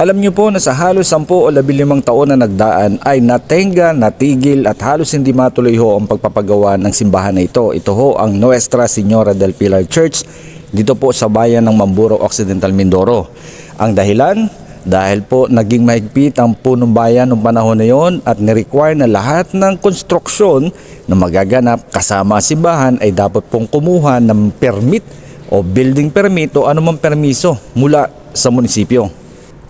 Alam niyo po na sa halos 10 o 15 taon na nagdaan ay natenga, natigil at halos hindi matuloy ho ang pagpapagawa ng simbahan na ito. Ito ho ang Nuestra Señora del Pilar Church dito po sa bayan ng Mamburo Occidental Mindoro. Ang dahilan, dahil po naging mahigpit ang punong bayan noong panahon na yon at nirequire na lahat ng konstruksyon na magaganap kasama ang simbahan ay dapat pong kumuha ng permit o building permit o anumang permiso mula sa munisipyo.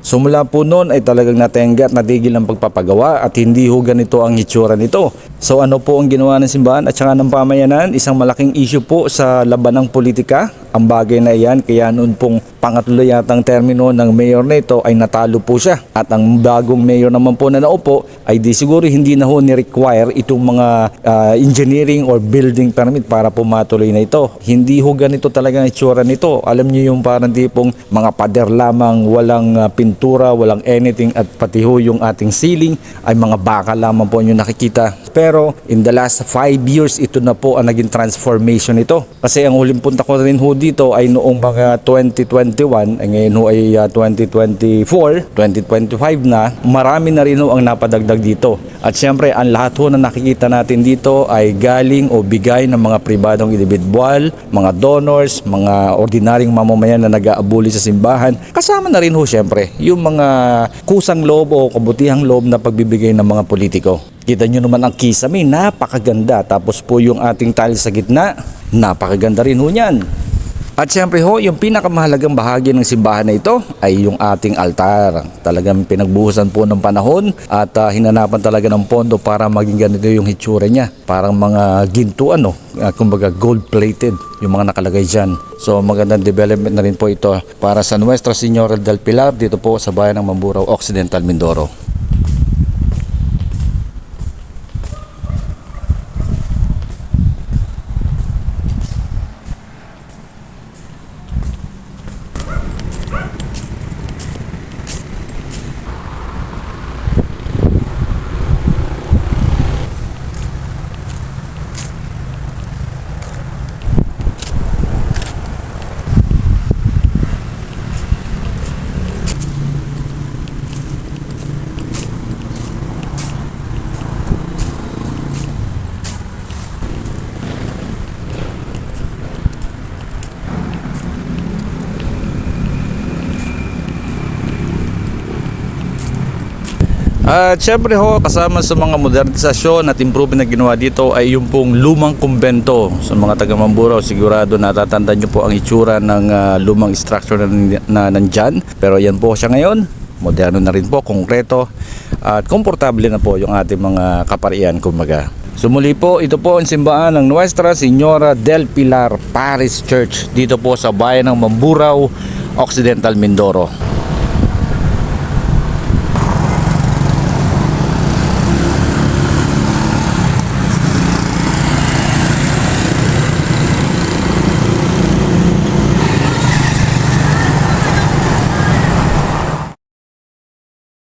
So mula po noon ay talagang natenga at natigil ang pagpapagawa at hindi ho ganito ang itsura nito. So ano po ang ginawa ng simbahan at saka ng pamayanan? Isang malaking issue po sa labanang politika ang bagay na iyan kaya noon pong pangatlo yatang termino ng mayor na ito ay natalo po siya at ang bagong mayor naman po na naupo ay di siguro hindi na ho ni-require itong mga ah, engineering or building permit para po matuloy na ito. Hindi ho ganito talaga ang itsura nito. Alam niyo yung parang tipong mga pader lamang, walang ah, pintura, walang anything at pati ho yung ating ceiling ay mga baka lamang po yung nakikita. Pero in the last 5 years ito na po ang naging transformation nito. Kasi ang huling punta ko rin ho dito ay noong mga 2021, ay ngayon ho ay ah, 2024, 2025 na, marami na rin ho ang napadagdag dito. At syempre, ang lahat ho na nakikita natin dito ay galing o bigay ng mga pribadong individual, mga donors, mga ordinaryong mamamayan na nag-aabuli sa simbahan. Kasama na rin ho syempre yung mga kusang loob o kabutihang loob na pagbibigay ng mga politiko. Kita nyo naman ang kisame, napakaganda. Tapos po yung ating tile sa gitna, napakaganda rin ho yan. At syempre ho, yung pinakamahalagang bahagi ng simbahan na ito ay yung ating altar. Talagang pinagbuhusan po ng panahon at ah, hinanapan talaga ng pondo para maging ganito yung hitsura niya. Parang mga ginto ano, ah, kumbaga gold plated yung mga nakalagay dyan. So magandang development na rin po ito para sa Nuestra Señora del Pilar dito po sa bayan ng Mamburao, Occidental Mindoro. Ah! At syempre ho, kasama sa mga modernisasyon at improvement na ginawa dito ay yung pong lumang kumbento. Sa mga taga Mamburao, sigurado natatandaan nyo po ang itsura ng ah, lumang structure na, na nandyan. Pero yan po siya ngayon, moderno na rin po, konkreto at komportable na po yung ating mga kaparian kumbaga. Sumuli po, ito po ang simbahan ng Nuestra Señora del Pilar Paris Church dito po sa bayan ng Mamburao, Occidental Mindoro.